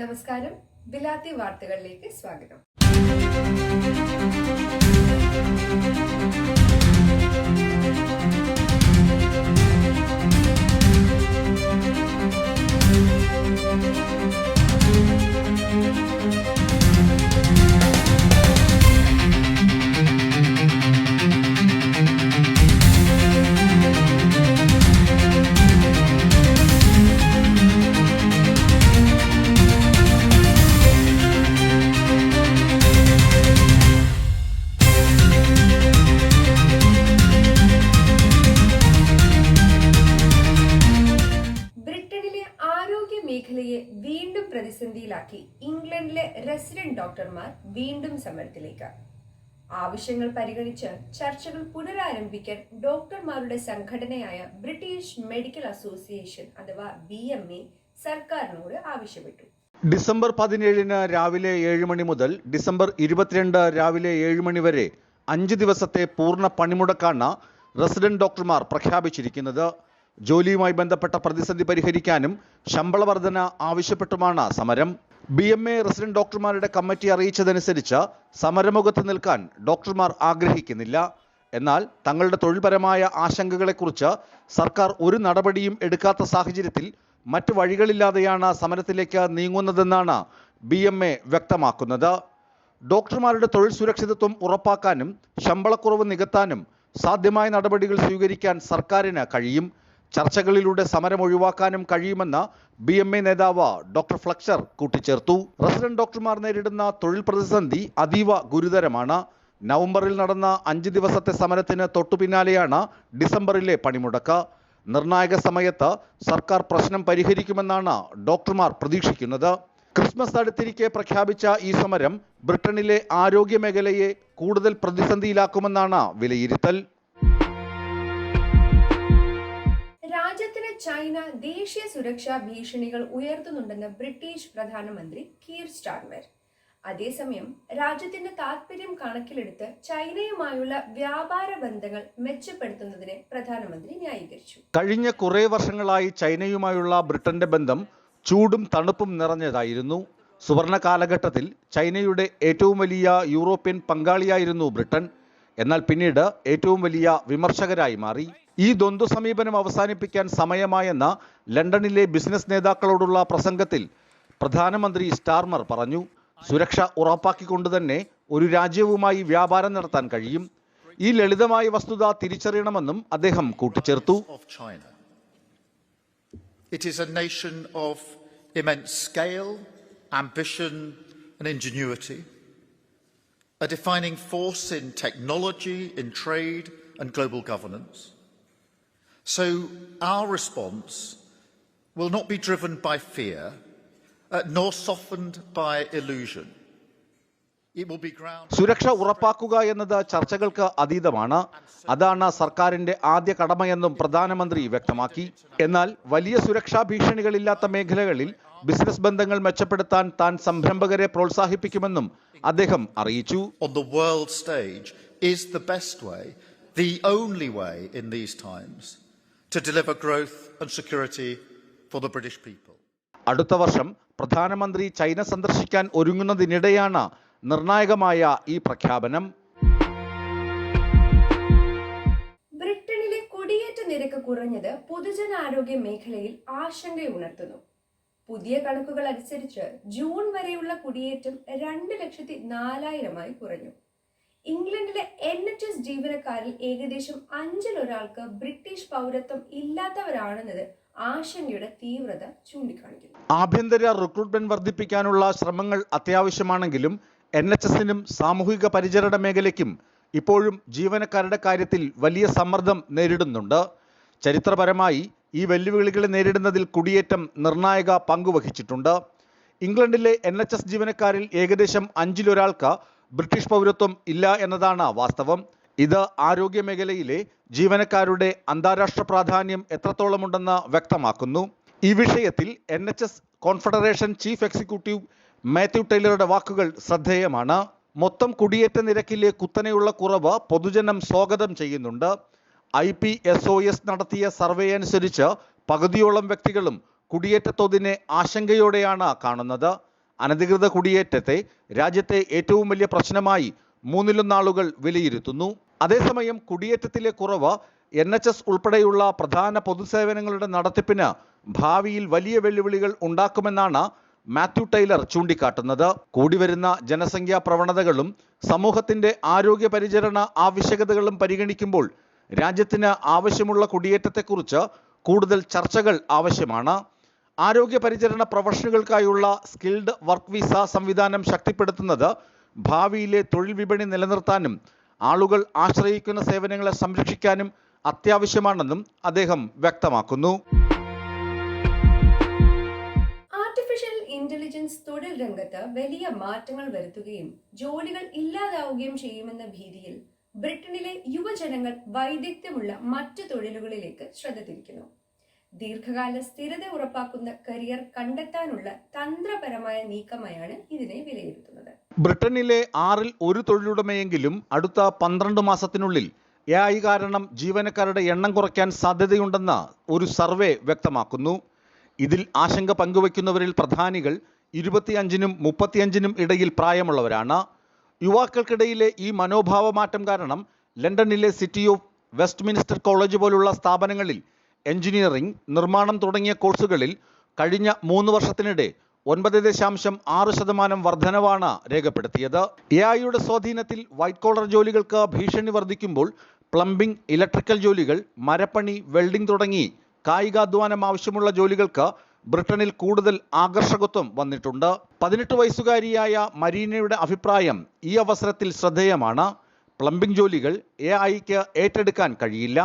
നമസ്കാരം. ബിലാത്തി വാർത്തകളിലേക്ക് സ്വാഗതം. ബ്രിട്ടനിലെ മേഖലയെ വീണ്ടും പ്രതിസന്ധിയിലാക്കി ഇംഗ്ലണ്ടിലെ റെസിഡന്റ് ഡോക്ടർമാർ വീണ്ടും സമരത്തിലേക്ക് ആവശ്യങ്ങൾ പരിഗണിച്ച് ചർച്ചകൾ പുനരാരംഭിക്കാൻ ഡോക്ടർമാരുടെ സംഘടനയായ ബ്രിട്ടീഷ് മെഡിക്കൽ അസോസിയേഷൻ അഥവാ ബി എം എ സർക്കാരിനോട് ആവശ്യപ്പെട്ടു. ഡിസംബർ പതിനേഴിന് രാവിലെ ഏഴ് മണി മുതൽ ഡിസംബർ ഇരുപത്തിരണ്ട് രാവിലെ ഏഴ് മണി വരെ അഞ്ച് ദിവസത്തെ പൂർണ പണിമുടക്കാണ് റെസിഡന്റ് ഡോക്ടർമാർ പ്രഖ്യാപിച്ചിരിക്കുന്നത്. ജോലിയുമായി ബന്ധപ്പെട്ട പ്രതിസന്ധി പരിഹരിക്കാനും ശമ്പള വർധന ആവശ്യപ്പെട്ടുമാണ് സമരം. ബി എം എ റെസിഡന്റ് ഡോക്ടർമാരുടെ കമ്മിറ്റി അറിയിച്ചതനുസരിച്ച് സമരമുഖത്ത് നിൽക്കാൻ ഡോക്ടർമാർ ആഗ്രഹിക്കുന്നില്ല. എന്നാൽ തങ്ങളുടെ തൊഴിൽപരമായ ആശങ്കകളെക്കുറിച്ച് സർക്കാർ ഒരു നടപടിയും എടുക്കാത്ത സാഹചര്യത്തിൽ മറ്റു വഴികളില്ലാതെയാണ് സമരത്തിലേക്ക് നീങ്ങുന്നതെന്നാണ് ബി എം എ വ്യക്തമാക്കുന്നത്. ഡോക്ടർമാരുടെ തൊഴിൽ സുരക്ഷിതത്വം ഉറപ്പാക്കാനും ശമ്പളക്കുറവ് നികത്താനും സാധ്യമായ നടപടികൾ സ്വീകരിക്കാൻ സർക്കാരിന് കഴിയും. ചർച്ചകളിലൂടെ സമരം ഒഴിവാക്കാനും കഴിയുമെന്ന് ബി എം എ നേതാവ് ഡോക്ടർ ഫ്ലക്സർ കൂട്ടിച്ചേർത്തു. റസിഡന്റ് ഡോക്ടർമാർ നേരിടുന്ന തൊഴിൽ പ്രതിസന്ധി അതീവ ഗുരുതരമാണ്. നവംബറിൽ നടന്ന അഞ്ച് ദിവസത്തെ സമരത്തിന് തൊട്ടുപിന്നാലെയാണ് ഡിസംബറിലെ പണിമുടക്ക്. നിർണായക സമയത്ത് സർക്കാർ പ്രശ്നം പരിഹരിക്കുമെന്നാണ് ഡോക്ടർമാർ പ്രതീക്ഷിക്കുന്നത്. ക്രിസ്മസ് അടുത്തിരിക്കെ പ്രഖ്യാപിച്ച ഈ സമരം ബ്രിട്ടനിലെ ആരോഗ്യ മേഖലയെ കൂടുതൽ പ്രതിസന്ധിയിലാക്കുമെന്നാണ് വിലയിരുത്തൽ. രാജ്യത്തിന് ചൈന ദേശീയ സുരക്ഷാ ഭീഷണികൾ ഉയർത്തുന്നുണ്ടെന്ന് ബ്രിട്ടീഷ് പ്രധാനമന്ത്രി കീർ സ്റ്റാർമർ. അതേസമയം രാജ്യത്തിന്റെ താൽപര്യം കണക്കിലെടുത്ത് ചൈനയുമായുള്ള വ്യാപാര ബന്ധങ്ങൾ മെച്ചപ്പെടുത്തുന്നതിനെ പ്രധാനമന്ത്രി ന്യായീകരിച്ചു. കഴിഞ്ഞ കുറേ വർഷങ്ങളായി ചൈനയുമായുള്ള ബ്രിട്ടന്റെ ബന്ധം ചൂടും തണുപ്പും നിറഞ്ഞതായിരുന്നു. സുവർണ കാലഘട്ടത്തിൽ ചൈനയുടെ ഏറ്റവും വലിയ യൂറോപ്യൻ പങ്കാളിയായിരുന്നു ബ്രിട്ടൻ. എന്നാൽ പിന്നീട് ഏറ്റവും വലിയ വിമർശകരായി മാറി. ഈ ദ്വന്ദ്വ സമീപനം അവസാനിപ്പിക്കാൻ സമയമായെന്ന ലണ്ടനിലെ ബിസിനസ് നേതാക്കളോടുള്ള പ്രസംഗത്തിൽ പ്രധാനമന്ത്രി സ്റ്റാർമർ പറഞ്ഞു. സുരക്ഷ ഉറപ്പാക്കിക്കൊണ്ട് തന്നെ ഒരു രാജ്യവുമായി വ്യാപാരം നടത്താൻ കഴിയും. ഈ ലളിതമായ വസ്തുത തിരിച്ചറിയണമെന്നും അദ്ദേഹം കൂട്ടിച്ചേർത്തു. It is a nation of immense scale, ambition, and ingenuity, a defining force in technology, in trade. So, our response will not be driven by fear, uh, nor softened by illusion. സുരക്ഷ ഉറപ്പാക്കുക എന്നത് ചർച്ചകൾക്ക് അതീതമാണ്. അതാണ് സർക്കാരിന്റെ ആദ്യ കടമയെന്നും പ്രധാനമന്ത്രി വ്യക്തമാക്കി. എന്നാൽ വലിയ സുരക്ഷാ ഭീഷണികളില്ലാത്ത മേഖലകളിൽ ബിസിനസ് ബന്ധങ്ങൾ മെച്ചപ്പെടുത്താൻ താൻ സംരംഭകരെ പ്രോത്സാഹിപ്പിക്കുമെന്നും അദ്ദേഹം അറിയിച്ചു. On the world stage is the best way, the only way in these times, to deliver growth and security for the British people. അടുത്ത വർഷം പ്രധാനമന്ത്രി ചൈന സന്ദർശിക്കാൻ ഒരുങ്ങുന്നതിനിടെയാണ് നിർണായകമായ ഈ പ്രഖ്യാപനം. ബ്രിട്ടനിലെ കുടിയേറ്റ നിരക്ക് കുറഞ്ഞത് പൊതുജനാരോഗ്യ മേഖലയിൽ ആശങ്കയുണർത്തുന്നു. പുതിയ കണക്കുകൾ അനുസരിച്ച് ജൂൺ വരെയുള്ള കുടിയേറ്റം രണ്ട് ലക്ഷത്തി നാലായിരമായി കുറഞ്ഞു. ഇംഗ്ലണ്ടിലെ എൻ എച്ച് എസ് ജീവനക്കാരിൽ ഏകദേശം അഞ്ചിലൊരാൾക്ക് ബ്രിട്ടീഷ് പൗരത്വം ഇല്ലാത്തവരാണെന്നത് ആശങ്കയുടെ തീവ്രത ചൂണ്ടിക്കാണിക്കുന്നു. ആഭ്യന്തര റിക്രൂട്ട്മെന്റ് വർദ്ധിപ്പിക്കാനുള്ള ശ്രമങ്ങൾ അത്യാവശ്യമാണെങ്കിലും എൻ എച്ച് എസിനും സാമൂഹിക പരിചരണ മേഖലയ്ക്കും ഇപ്പോഴും ജീവനക്കാരുടെ കാര്യത്തിൽ വലിയ സമ്മർദ്ദം നേരിടുന്നുണ്ട്. ചരിത്രപരമായി ഈ വെല്ലുവിളികളെ നേരിടുന്നതിൽ കുടിയേറ്റം നിർണായക പങ്കുവഹിച്ചിട്ടുണ്ട്. ഇംഗ്ലണ്ടിലെ എൻ എച്ച് എസ് ജീവനക്കാരിൽ ഏകദേശം അഞ്ചിലൊരാൾക്ക് ബ്രിട്ടീഷ് പൗരത്വം ഇല്ല എന്നതാണ് വാസ്തവം. ഇത് ആരോഗ്യ മേഖലയിലെ ജീവനക്കാരുടെ അന്താരാഷ്ട്ര പ്രാധാന്യം എത്രത്തോളമുണ്ടെന്ന് വ്യക്തമാക്കുന്നു. ഈ വിഷയത്തിൽ N H S confederation chief executive Matthew ടൈലറുടെ വാക്കുകൾ ശ്രദ്ധേയമാണ്. മൊത്തം കുടിയേറ്റ നിരക്കിലെ കുത്തനെയുള്ള കുറവ് പൊതുജനം സ്വാഗതം ചെയ്യുന്നുണ്ട്. I P S O S നടത്തിയ സർവേ അനുസരിച്ച് പകുതിയോളം വ്യക്തികളും കുടിയേറ്റത്തോതിനെ ആശങ്കയോടെയാണ് കാണുന്നത്. അനധികൃത കുടിയേറ്റത്തെ രാജ്യത്തെ ഏറ്റവും വലിയ പ്രശ്നമായി മൂന്നിലൊന്നാളുകൾ വിലയിരുത്തുന്നു. അതേസമയം കുടിയേറ്റത്തിലെ കുറവ് എൻ എച്ച് എസ് ഉൾപ്പെടെയുള്ള പ്രധാന പൊതുസേവനങ്ങളുടെ നടത്തിപ്പിന് ഭാവിയിൽ വലിയ വെല്ലുവിളികൾ ഉണ്ടാക്കുമെന്നാണ് മാത്യു ടൈലർ ചൂണ്ടിക്കാട്ടുന്നത്. കൂടിവരുന്ന ജനസംഖ്യാ പ്രവണതകളും സമൂഹത്തിന്റെ ആരോഗ്യ പരിചരണ ആവശ്യകതകളും പരിഗണിക്കുമ്പോൾ രാജ്യത്തിന് ആവശ്യമുള്ള കുടിയേറ്റത്തെക്കുറിച്ച് കൂടുതൽ ചർച്ചകൾ ആവശ്യമാണ്. ആരോഗ്യ പരിചരണ പ്രൊഫഷണലുകൾക്കായുള്ള സ്കിൽഡ് വർക്ക് വിസ സംവിധാനം ശക്തിപ്പെടുത്തുന്നത് ഭാവിയിലെ തൊഴിൽ വിപണി നിലനിർത്താനും ആളുകൾ ആശ്രയിക്കുന്ന സേവനങ്ങളെ സംരക്ഷിക്കാനും അത്യാവശ്യമാണെന്നും അദ്ദേഹം വ്യക്തമാക്കുന്നു. ആർട്ടിഫിഷ്യൽ ഇന്റലിജൻസ് തൊഴിൽ രംഗത്ത് വലിയ മാറ്റങ്ങൾ വരുത്തുകയും ജോലികൾ ഇല്ലാതാവുകയും ചെയ്യുമെന്ന ഭീതിയിൽ ബ്രിട്ടനിലെ യുവജനങ്ങൾ വൈദഗ്ധ്യമുള്ള മറ്റു തൊഴിലുകളിലേക്ക് ശ്രദ്ധ തിരിക്കുന്നു. ദീർഘകാല സ്ഥിരത ഉറപ്പാക്കുന്ന കരിയർ കണ്ടെത്താനുള്ള തന്ത്രപരമായ നീക്കമായാണ് ഇതിനെ വിലയിരുത്തുന്നത്. ബ്രിട്ടനിലെ ആറിൽ ഒരു തൊഴിലുടമയെങ്കിലും അടുത്ത പന്ത്രണ്ട് മാസത്തിനുള്ളിൽ എ ഐ കാരണം ജീവനക്കാരുടെ എണ്ണം കുറയ്ക്കാൻ സാധ്യതയുണ്ടെന്ന് ഒരു സർവേ വ്യക്തമാക്കുന്നു. ഇതിൽ ആശങ്ക പങ്കുവയ്ക്കുന്നവരിൽ പ്രധാനികൾ ഇരുപത്തിയഞ്ചിനും മുപ്പത്തിയഞ്ചിനും ഇടയിൽ പ്രായമുള്ളവരാണ്. യുവാക്കൾക്കിടയിലെ ഈ മനോഭാവമാറ്റം കാരണം ലണ്ടനിലെ സിറ്റി ഓഫ് വെസ്റ്റ്മിനിസ്റ്റർ കോളേജ് പോലുള്ള സ്ഥാപനങ്ങളിൽ എഞ്ചിനീയറിംഗ് നിർമ്മാണം തുടങ്ങിയ കോഴ്സുകളിൽ കഴിഞ്ഞ മൂന്ന് വർഷത്തിനിടെ ഒൻപത് ദശാംശം ആറ് ശതമാനം വർധനവാണ് രേഖപ്പെടുത്തിയത്. എ ഐയുടെ സ്വാധീനത്തിൽ വൈറ്റ് കോളർ ജോലികൾക്ക് ഭീഷണി വർദ്ധിക്കുമ്പോൾ പ്ലംബിംഗ് ഇലക്ട്രിക്കൽ ജോലികൾ മരപ്പണി വെൽഡിംഗ് തുടങ്ങി കായികാധ്വാനം ആവശ്യമുള്ള ജോലികൾക്ക് ബ്രിട്ടനിൽ കൂടുതൽ ആകർഷകത്വം വന്നിട്ടുണ്ട്. പതിനെട്ട് വയസ്സുകാരിയായ മരീനയുടെ അഭിപ്രായം ഈ അവസരത്തിൽ ശ്രദ്ധേയമാണ്. പ്ലംബിംഗ് ജോലികൾ എ ഐക്ക് ഏറ്റെടുക്കാൻ കഴിയില്ല.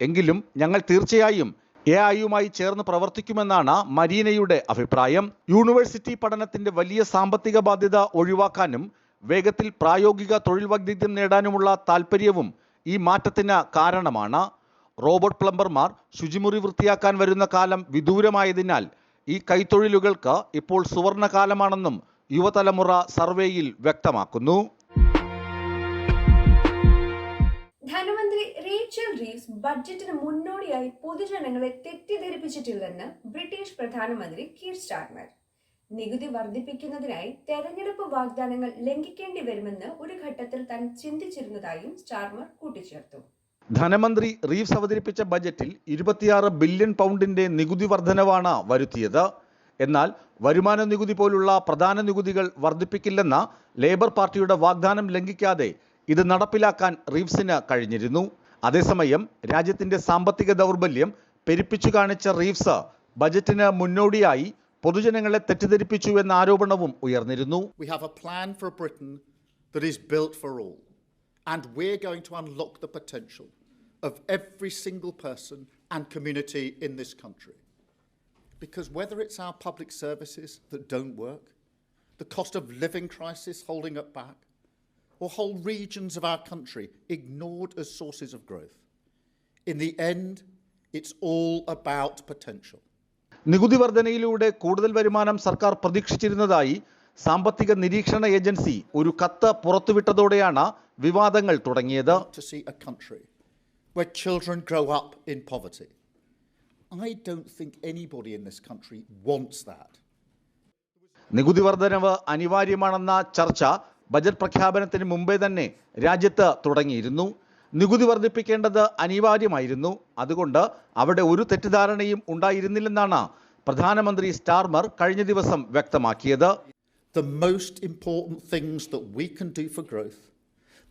എങ്കിലും ഞങ്ങൾ തീർച്ചയായും എ ഐയുമായി ചേർന്ന് പ്രവർത്തിക്കുമെന്നാണ് മരീനയുടെ അഭിപ്രായം. യൂണിവേഴ്സിറ്റി പഠനത്തിന്റെ വലിയ സാമ്പത്തിക ബാധ്യത ഒഴിവാക്കാനും വേഗത്തിൽ പ്രായോഗിക തൊഴിൽ വൈദഗ്ധ്യം നേടാനുമുള്ള താൽപ്പര്യവും ഈ മാറ്റത്തിന് കാരണമാണ്. റോബോട്ട് പ്ലംബർമാർ ശുചിമുറി വൃത്തിയാക്കാൻ വരുന്ന കാലം വിദൂരമായതിനാൽ ഈ കൈത്തൊഴിലുകൾക്ക് ഇപ്പോൾ സുവർണകാലമാണെന്നും യുവതലമുറ സർവേയിൽ വ്യക്തമാക്കുന്നു. റേച്ചൽ റീവ്സ് ബഡ്ജറ്റിന് മുന്നോടിയായി പൊതുജനങ്ങളെ തെറ്റിദ്ധരിപ്പിച്ചിട്ടില്ലെന്ന് ബ്രിട്ടീഷ് പ്രധാനമന്ത്രി കീർ സ്റ്റാർമർ നികുതി വർദ്ധിപ്പിക്കുന്നതിനായി തെരഞ്ഞെടുപ്പ് വാഗ്ദാനങ്ങൾ ലംഘിക്കേണ്ടി വരുമെന്ന് ഒരു ഘട്ടത്തിൽ താൻ ചിന്തിച്ചിരുന്നതായും സ്റ്റാർമർ കൂട്ടിച്ചേർത്തു. ധനമന്ത്രി റീവ്സ് അവതരിപ്പിച്ച ബജറ്റിൽ ഇരുപത്തിയാറ് ബില്യൺ പൗണ്ടിന്റെ നികുതി വർധനവാണ് വരുത്തിയത്. എന്നാൽ വരുമാന നികുതി പോലുള്ള പ്രധാന നികുതികൾ വർദ്ധിപ്പിക്കില്ലെന്ന ലേബർ പാർട്ടിയുടെ വാഗ്ദാനം ലംഘിക്കാതെ ഇത് നടപ്പിലാക്കാൻ റീവ്സിന് കഴിഞ്ഞിരുന്നു. അതേസമയം രാജ്യത്തിന്റെ സാമ്പത്തിക ദൗർബല്യം പെരുപ്പിച്ചു കാണിച്ച റീവ്സ് ബജറ്റിന് മുന്നോടിയായി പൊതുജനങ്ങളെ തെറ്റിദ്ധരിപ്പിച്ചു എന്ന ആരോപണവും ഉയർന്നിരുന്നു We have a plan for a Britain that is built for all. And we're going to unlock the potential of every single person and community in this country. Because whether it's our public services that don't work, the cost of living crisis holding up back, or whole regions of our country ignored as sources of growth, in the end, it's all about potential. നികുതി വർധനയിലൂടെ കൂടുതൽ വരുമാനം സർക്കാർ പ്രതീക്ഷിച്ചിരുന്നതായി സാമ്പത്തിക നിരീക്ഷണ agency ഒരു കത്ത് പുറത്തുവിട്ടതോടെയാണ് വിവാദങ്ങൾ തുടങ്ങിയത് to see a country where children grow up in poverty. I don't think anybody in this country wants that. നികുതി വർധനവ് അനിവാര്യമാണെന്ന ചർച്ച ബജറ്റ് പ്രഖ്യാപനത്തിന് മുമ്പേ തന്നെ രാജ്യത്ത് തുടങ്ങിയിരുന്നു നികുതി വർദ്ധിപ്പിക്കേണ്ടത് അനിവാര്യമായിരുന്നു അതുകൊണ്ട് അവിടെ ഒരു തെറ്റിദ്ധാരണയും ഉണ്ടായിരുന്നില്ലെന്നാണ് പ്രധാനമന്ത്രി സ്റ്റാർമർ കഴിഞ്ഞ ദിവസം വ്യക്തമാക്കിയത് The most important things that we can do for growth,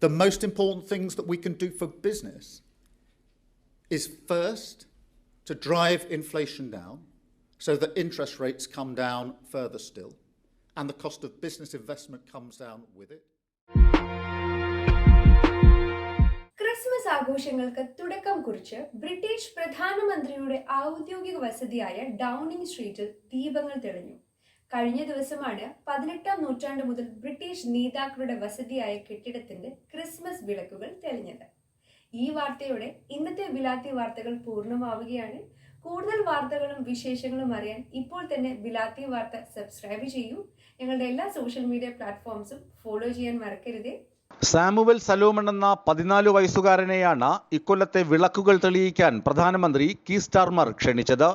the most important things that we can do for business, is first to drive inflation down so that interest rates come down further still and the cost of business investment comes down with it. Christmas ആഘോഷങ്ങൾക്ക് തുടക്കം കുറിച്ച് British പ്രധാനമന്ത്രിയുടെ ഔദ്യോഗിക വസതിയായ Downing സ്ട്രീറ്റിൽ ദീപങ്ങൾ തെളിഞ്ഞു. കഴിഞ്ഞ ദിവസമാണ് പതിനെട്ടാം നൂറ്റാണ്ട് മുതൽ ബ്രിട്ടീഷ് നേതാക്കളുടെ വസതിയായ കെട്ടിടത്തിന്റെ ക്രിസ്മസ് വിളക്കുകൾ തെളിഞ്ഞത്. ഈ വാർത്തയോടെ ഇന്നത്തെ ബിലാത്തി വാർത്തകൾ പൂർണമാവുകയാണ്. കൂടുതൽ വാർത്തകളും വിശേഷങ്ങളും അറിയാൻ ഇപ്പോൾ തന്നെ ബിലാത്തി വാർത്ത സബ്സ്ക്രൈബ് ചെയ്യൂ. ഞങ്ങളുടെ എല്ലാ സോഷ്യൽ മീഡിയ പ്ലാറ്റ്ഫോംസും ഫോളോ ചെയ്യാൻ മറക്കരുത് സാമുവൽ സലോമൺ എന്ന പതിനാല് വയസ്സുകാരനെയാണ് ഇക്കൊല്ലത്തെ വിളക്കുകൾ തെളിയിക്കാൻ പ്രധാനമന്ത്രി കീ സ്റ്റാർമർ ക്ഷണിച്ചത്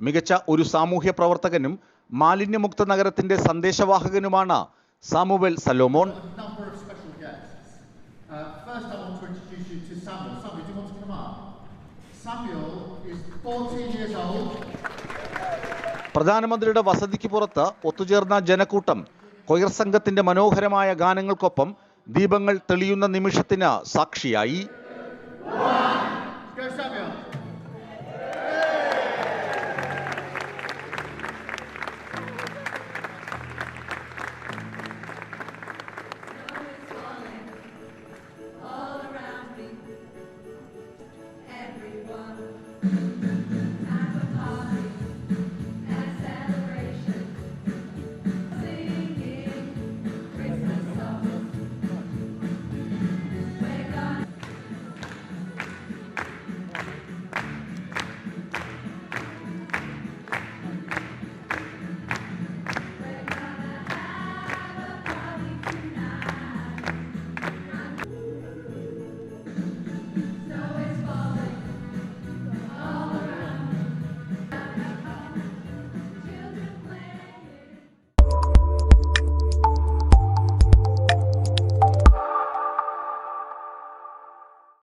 മികച്ച ഒരു സാമൂഹ്യ പ്രവർത്തകനും മാലിന്യമുക്ത നഗരത്തിന്റെ സന്ദേശവാഹകനുമാണ് Samuel Salomon. Uh? Samuel is 14 years old. പ്രധാനമന്ത്രിയുടെ വസതിക്ക് പുറത്ത് ഒത്തുചേർന്ന ജനക്കൂട്ടം കൊയർ സംഘത്തിന്റെ മനോഹരമായ ഗാനങ്ങൾക്കൊപ്പം ദീപങ്ങൾ തെളിയുന്ന നിമിഷത്തിന് സാക്ഷിയായി.